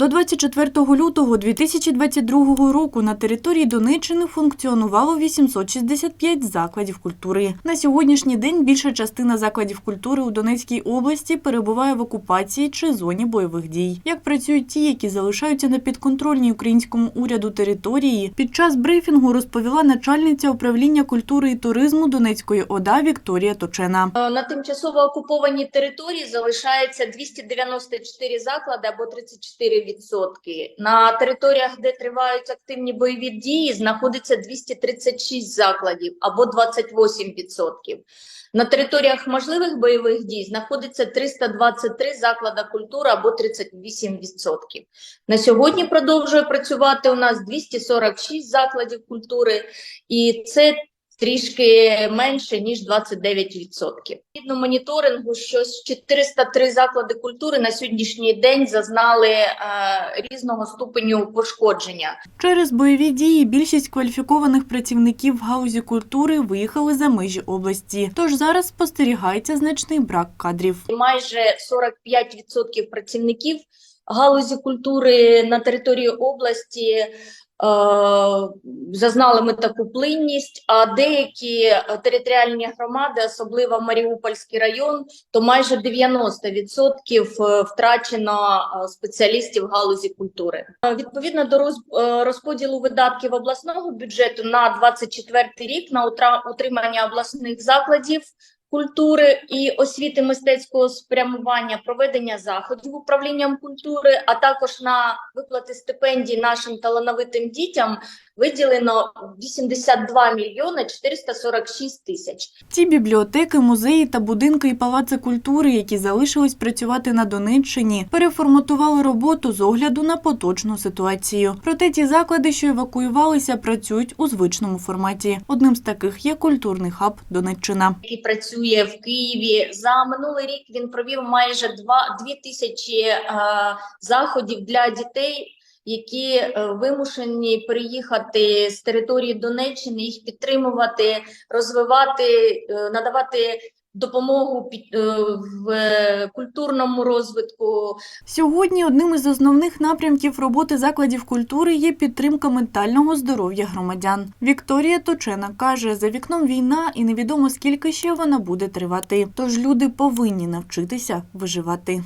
До 24 лютого 2022 року на території Донеччини функціонувало 865 закладів культури. На сьогоднішній день більша частина закладів культури у Донецькій області перебуває в окупації чи зоні бойових дій. Як працюють ті, які залишаються на підконтрольній українському уряду території, під час брифінгу розповіла начальниця управління культури і туризму Донецької ОДА Вікторія Точена. Е, На тимчасово окупованій території залишається 294 заклади або 34%. На територіях, де тривають активні бойові дії, знаходиться 236 закладів або 28%. На територіях можливих бойових дій знаходиться 323 заклади культури або 38%. На сьогодні продовжує працювати у нас 246 закладів культури, і це трішки менше ніж 29%. Згідно моніторингу, що з 403 заклади культури на сьогоднішній день зазнали е, різного ступеню пошкодження. Через бойові дії більшість кваліфікованих працівників в гаузі культури виїхали за межі області. Тож зараз спостерігається значний брак кадрів. Майже 45% працівників галузі культури на території області зазнали ми таку плинність, а деякі е, територіальні громади, особливо Маріупольський район, то майже 90% втрачено е, спеціалістів галузі культури. Е, Відповідно до роз- е, розподілу видатків обласного бюджету на 24 рік на утримання обласних закладів культури і освіти мистецького спрямування, проведення заходів управлінням культури, а також на виплати стипендій нашим талановитим дітям виділено 82 мільйони 446 тисяч. Ті бібліотеки, музеї та будинки і палаци культури, які залишились працювати на Донеччині, переформатували роботу з огляду на поточну ситуацію. Проте ті заклади, що евакуювалися, працюють у звичному форматі. Одним з таких є культурний хаб Донеччина. який працює в Києві. За минулий рік він провів майже 2, 2 тисячі е, заходів для дітей, які е, вимушені переїхати з території Донеччини, їх підтримувати, розвивати, е, надавати допомогу е, в культурному розвитку, Сьогодні одним із основних напрямків роботи закладів культури є підтримка ментального здоров'я громадян. Вікторія Точена каже, за вікном війна і невідомо скільки ще вона буде тривати. Тож люди повинні навчитися виживати.